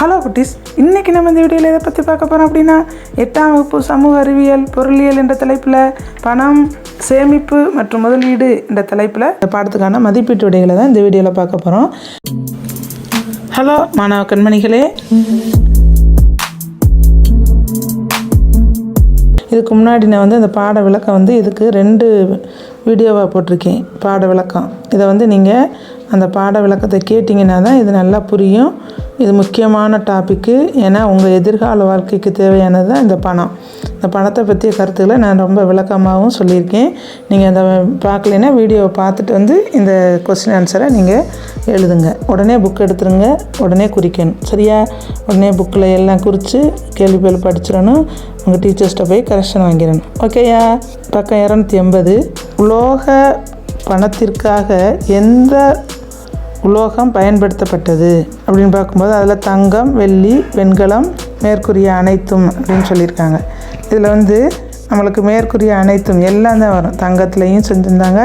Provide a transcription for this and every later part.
Hello குட்டீஸ் இன்றைக்கி நம்ம இந்த வீடியோவில் எதை பற்றி பார்க்க போகிறோம் அப்படின்னா எட்டாம் வகுப்பு சமூக அறிவியல் பொருளியல் என்ற தலைப்பில் பணம் சேமிப்பு மற்றும் முதலீடு என்ற தலைப்பில் இந்த பாடத்துக்கான மதிப்பீட்டு விடைகளை தான் இந்த வீடியோவில் பார்க்க போகிறோம் ஹலோ மாணவ கண்மணிகளே. இதுக்கு முன்னாடி நான் வந்து அந்த பாட விளக்கம் வந்து இதுக்கு ரெண்டு வீடியோவாக போட்டிருக்கேன். பாட விளக்கம். இதை வந்து நீங்கள் அந்த பாட விளக்கத்தை கேட்டிங்கன்னா தான் இது நல்லா புரியும். இது முக்கியமான டாப்பிக்கு ஏன்னா உங்கள் எதிர்கால வாழ்க்கைக்கு தேவையானது தான் இந்த பணம். இந்த பணத்தை பற்றிய கருத்துக்களை நான் ரொம்ப விளக்கமாகவும் சொல்லியிருக்கேன். நீங்கள் அந்த பார்க்கலைன்னா வீடியோவை பார்த்துட்டு வந்து இந்த கொஸ்டின் ஆன்சரை நீங்கள் எழுதுங்க. உடனே புக் எடுத்துருங்க. உடனே குறிக்கணும். சரியா? உடனே புக்கில் எல்லாம் குறித்து கேள்வி பேர் படிச்சிடணும். உங்கள் டீச்சர்ஸ்கிட்ட போய் கரெக்ஷன் வாங்கிடணும். ஓகேயா பக்கம் இரநூத்தி எண்பது. உலோக பணத்திற்காக எந்த உலோகம் பயன்படுத்தப்பட்டது அப்படின்னு பார்க்கும்போது அதில் தங்கம் வெள்ளி வெண்கலம் மேற்கூறிய அனைத்தும் அப்படின்னு சொல்லியிருக்காங்க. இதில் வந்து நம்மளுக்கு மேற்கூறிய அனைத்தும் எல்லாம் தான் வரும். தங்கத்துலேயும் செஞ்சுருந்தாங்க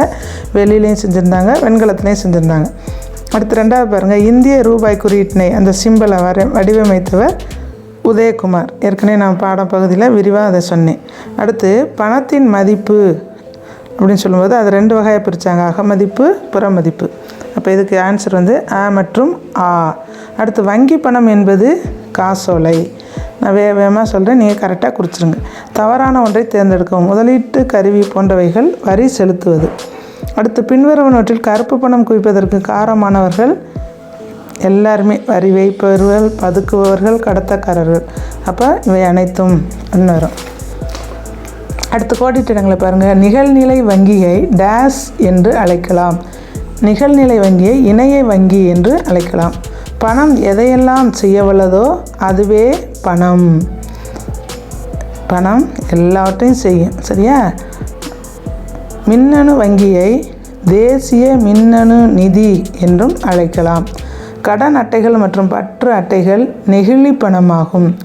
வெள்ளிலையும் செஞ்சுருந்தாங்க வெண்கலத்துலேயும் செஞ்சுருந்தாங்க. அடுத்து ரெண்டாவது பாருங்கள் இந்திய ரூபாய் குறியீட்டினை அந்த சிம்பிளை வர வடிவமைத்தவர் உதயகுமார். ஏற்கனவே நான் பாடம் பகுதியில் விரிவாக அதை சொன்னேன். அடுத்து பணத்தின் மதிப்பு அப்படின்னு சொல்லும்போது அது ரெண்டு வகையாக பிரித்தாங்க அகமதிப்பு புறமதிப்பு. அப்போ இதுக்கு ஆன்சர் வந்து ஆ மற்றும் ஆ. அடுத்து வங்கி பணம் என்பது காசோலை. நான் வே வேகமாக சொல்கிறேன் நீங்கள் கரெக்டாக குறிச்சிருங்க. தவறான ஒன்றை தேர்ந்தெடுக்கவும். முதலீட்டு கருவி போன்றவைகள் வரி செலுத்துவது. அடுத்து பின்வருவனவற்றில் கருப்பு பணம் குவிப்பதற்கு காரணமானவர்கள் எல்லாருமே. வரி வைப்பவர்கள் பதுக்குபவர்கள் கடத்தக்காரர்கள். அப்போ இவை அனைத்தும் அப்படின்னு வரும் அடுத்து கோடிட்டிடங்களை பாருங்கள் நிகழ்நிலை வங்கியை டேஸ் என்று அழைக்கலாம். நிகழ்நிலை வங்கியை இணைய வங்கி என்று அழைக்கலாம். பணம் எதையெல்லாம் செய்ய வல்லதோ அதுவே பணம். பணம் எல்லாவற்றையும் செய்யும். சரியா? மின்னணு வங்கியை தேசிய மின்னணு நிதி என்றும் அழைக்கலாம். கடன் அட்டைகள் மற்றும் பற்று அட்டைகள் நெகிழி பணமாகும்.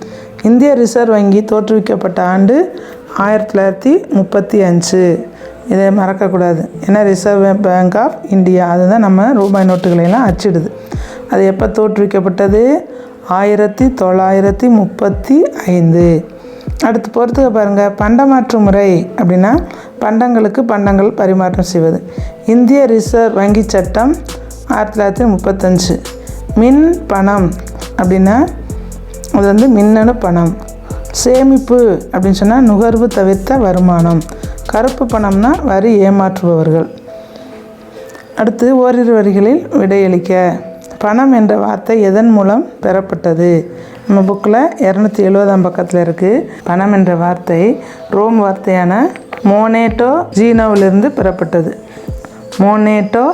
இந்திய ரிசர்வ் வங்கி தோற்றுவிக்கப்பட்ட ஆண்டு ஆயிரத்தி தொள்ளாயிரத்தி முப்பத்தி அஞ்சு. இதை மறக்கக்கூடாது. ஏன்னா ரிசர்வ் பேங்க் ஆஃப் இந்தியா அதுதான் நம்ம ரூபாய் நோட்டுகளையெல்லாம் அச்சிடுது. அது எப்போ தோற்றுவிக்கப்பட்டது? ஆயிரத்தி தொள்ளாயிரத்தி முப்பத்தி ஐந்து. அடுத்து பொறுத்துக்க பாருங்கள் பண்டமாற்று முறை அப்படின்னா பண்டங்களுக்கு பண்டங்கள் பரிமாற்றம் செய்வது. இந்திய ரிசர்வ் வங்கி சட்டம் ஆயிரத்தி தொள்ளாயிரத்தி முப்பத்தஞ்சு. மின் பணம் அப்படின்னா அது வந்து மின்னணு பணம். சேமிப்பு அப்படின்னு சொன்னால் நுகர்வு தவிர்த்த வருமானம். கருப்பு பணம்னா வரி ஏமாற்றுபவர்கள். அடுத்து ஓரிரு வரிகளில் விடையளிக்க பணம் என்ற வார்த்தை எதன் மூலம் பெறப்பட்டது? நம்ம புக்கில் இரநூத்தி எழுபதாம் பக்கத்தில் இருக்குது பணம் என்ற வார்த்தை ரோம் வார்த்தையான மோனேட்டோ ஜீனோவிலிருந்து பெறப்பட்டது. மோனேட்டோ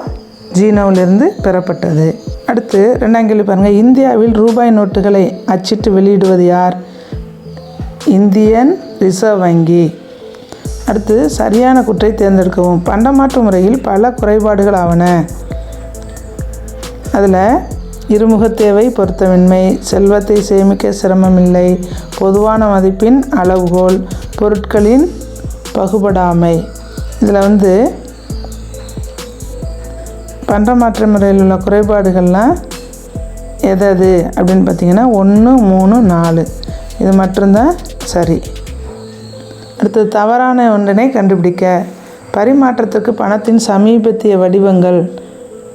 ஜீனோவிலிருந்து பெறப்பட்டது. அடுத்து ரெண்டாம் கேள்வி பாருங்கள் இந்தியாவில் ரூபாய் நோட்டுகளை அச்சிட்டு வெளியிடுவது யார்? இந்தியன் ரிசர்வ் வங்கி. அடுத்து சரியான குற்றை தேர்ந்தெடுக்கவும். பண்டமாற்று முறையில் பல குறைபாடுகள் ஆவன. அதில் இருமுகத்தேவை பொருத்தமின்மை செல்வத்தை சேமிக்க சிரமமில்லை பொதுவான மதிப்பின் அளவுகோல் பொருட்களின் பகுபடாமை. இதில் வந்து பண்டமாற்று முறையில் உள்ள குறைபாடுகள்லாம் எது அப்படின்னு பார்த்தீங்கன்னா ஒன்று மூணு நாலு. இது மட்டும்தான் சரி. அடுத்தது தவறான ஒன்றினை கண்டுபிடிக்க. பரிமாற்றத்துக்கு பணத்தின் சமீபத்திய வடிவங்கள்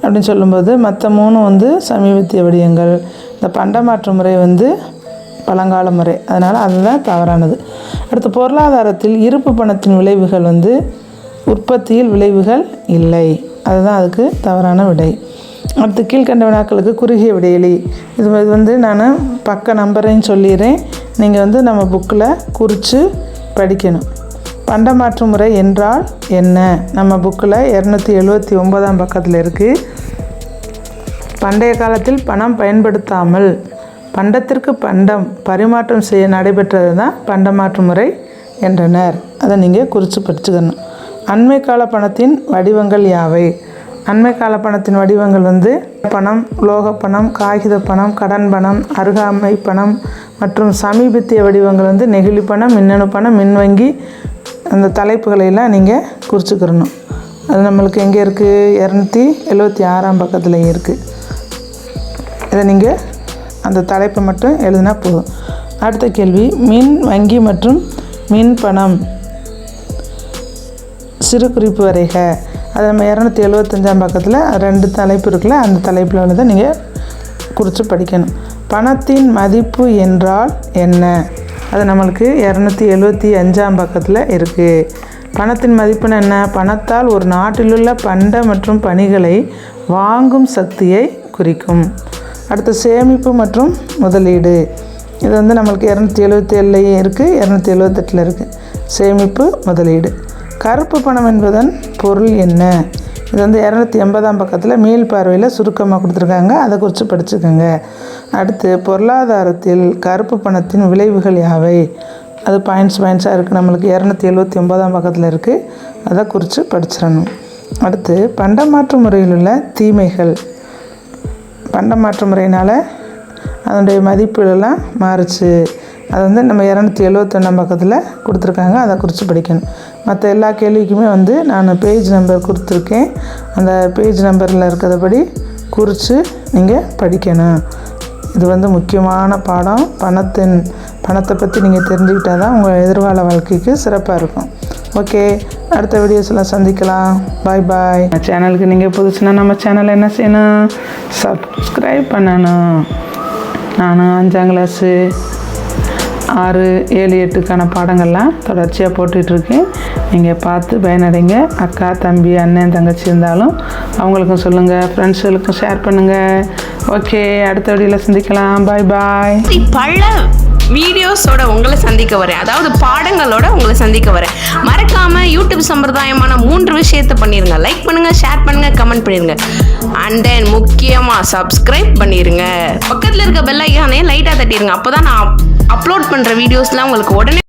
அப்படின்னு சொல்லும்போது மற்ற மூணு வந்து சமீபத்திய வடிவங்கள். இந்த பண்டமாற்று முறை வந்து பழங்கால முறை. அதனால் அதுதான் தவறானது. அடுத்து பொருளாதாரத்தில் இருப்பு பணத்தின் விளைவுகள் வந்து உற்பத்தியில் விளைவுகள் இல்லை. அதுதான் அதுக்கு தவறான விடை. அடுத்து கீழ்கண்ட வினாக்களுக்கு குறுகிய விடையளி இது இது வந்து நான் பக்க நம்பரையும் சொல்லிடுறேன். நீங்கள் வந்து நம்ம புக்கில் குறித்து படிக்கணும். பண்டமாற்று முறை என்றால் என்ன? நம்ம புக்கில் இரநூத்தி எழுபத்தி ஒன்பதாம் பக்கத்தில் இருக்குது பண்டைய காலத்தில் பணம் பயன்படுத்தாமல் பண்டத்திற்கு பண்டம் பரிமாற்றம் செய்ய நடைபெற்றது தான் பண்டமாற்று முறை என்றனர். அதை நீங்கள் குறித்து படிச்சுக்கணும். அண்மை கால பணத்தின் வடிவங்கள் யாவை? அண்மை கால பணத்தின் வடிவங்கள் வந்து பணம் உலோக பணம் காகித பணம் கடன் பணம் அருகாமை பணம் மற்றும் சமீபத்திய வடிவங்கள் வந்து நெகிழி பணம் மின்னணு பணம் மின்வங்கி அந்த தலைப்புகளை எல்லாம் நீங்கள் குறிச்சுக்கிறணும் அது நம்மளுக்கு எங்கே இருக்குது இரநூத்தி எழுபத்தி ஆறாம் பக்கத்தில் இருக்குது இதை நீங்கள் அந்த தலைப்பை மட்டும் எழுதினா போதும். அடுத்த கேள்வி மின் வங்கி மற்றும் மின் பணம். சிறு குறிப்பு வரைக. அது நம்ம இரநூத்தி எழுபத்தஞ்சாம் பக்கத்தில் ரெண்டு தலைப்பு இருக்குல்ல அந்த தலைப்பில் உள்ளதை நீங்கள் குறித்து படிக்கணும். பணத்தின் மதிப்பு என்றால் என்ன? அது நம்மளுக்கு இரநூத்தி எழுபத்தி அஞ்சாம் பக்கத்தில் இருக்குது பணத்தின் மதிப்புன்னு என்ன? பணத்தால் ஒரு நாட்டிலுள்ள பண்ட மற்றும் பணிகளை வாங்கும் சக்தியை குறிக்கும். அடுத்து சேமிப்பு மற்றும் முதலீடு. இது வந்து நம்மளுக்கு இரநூத்தி எழுபத்தி ஏழுலையும் இருக்குது இரநூத்தி எழுபத்தெட்டில் இருக்குது சேமிப்பு முதலீடு. கருப்பு பணம் என்பதன் பொருள் என்ன? இது வந்து இரநூத்தி எண்பதாம் பக்கத்தில் மீள் பார்வையில் சுருக்கமாக கொடுத்துருக்காங்க. அதை குறித்து படிச்சுக்கோங்க. அடுத்து பொருளாதாரத்தில் கருப்பு பணத்தின் விளைவுகள் யாவை? அது பாயிண்ட்ஸ் பாயிண்ட்ஸாக இருக்குது நம்மளுக்கு இரநூத்தி எழுபத்தி ஒன்பதாம் பக்கத்தில் இருக்குது அதை குறித்து படிச்சிடணும். அடுத்து பண்டமாற்று முறையில் உள்ள தீமைகள். பண்டமாற்று முறையினால் அதனுடைய மதிப்புகளெல்லாம் மாறுச்சு. அது வந்து நம்ம இரநூத்தி எழுபத்தொன்னாம் பக்கத்தில் கொடுத்துருக்காங்க. அதை குறித்து படிக்கணும். மற்ற எல்லா கேள்விக்குமே வந்து நான் பேஜ் நம்பர் கொடுத்துருக்கேன். அந்த பேஜ் நம்பரில் இருக்கிறபடி குறித்து நீங்கள் படிக்கணும். இது வந்து முக்கியமான பாடம். பணத்தின் பணத்தை பற்றி நீங்கள் தெரிஞ்சுக்கிட்டால் தான் உங்கள் எதிர்கால வாழ்க்கைக்கு சிறப்பாக இருக்கும். ஓகே அடுத்த வீடியோஸில் சந்திக்கலாம். பாய் பாய் சேனலுக்கு நீங்கள் புதுச்சுன்னா நம்ம சேனலை என்ன செய்யணும்? சப்ஸ்கிரைப் பண்ணணும். நானும் அஞ்சாம் கிளாஸு ஆறு ஏழு எட்டுக்கான பாடங்கள்லாம் தொடர்ச்சியாக போட்டுட்ருக்கேன் நீங்கள் பார்த்து பயனடைங்க. அக்கா தம்பி அண்ணன் தங்கச்சி இருந்தாலும் அவங்களுக்கும் சொல்லுங்கள் ஃப்ரெண்ட்ஸுகளுக்கும் ஷேர் பண்ணுங்கள் ஓகே அடுத்த வீடியோவில் சந்திக்கலாம். பாய் பாய் பல வீடியோஸோட உங்களை சந்திக்க வரேன். அதாவது பாடங்களோட உங்களை சந்திக்க வரேன். மறக்காம யூடியூப் சம்பிரதாயமான மூன்று விஷயத்தை பண்ணிருங்க. லைக் பண்ணுங்க ஷேர் பண்ணுங்க கமெண்ட் பண்ணிருங்க. அண்ட் தென் முக்கியமா சப்ஸ்கிரைப் பண்ணிருங்க. பக்கத்துல இருக்க பெல் ஐக்கானே லைட்டா தட்டிருங்க. அப்பதான் நான் அப்லோட் பண்ற வீடியோஸ்லாம் உங்களுக்கு உடனே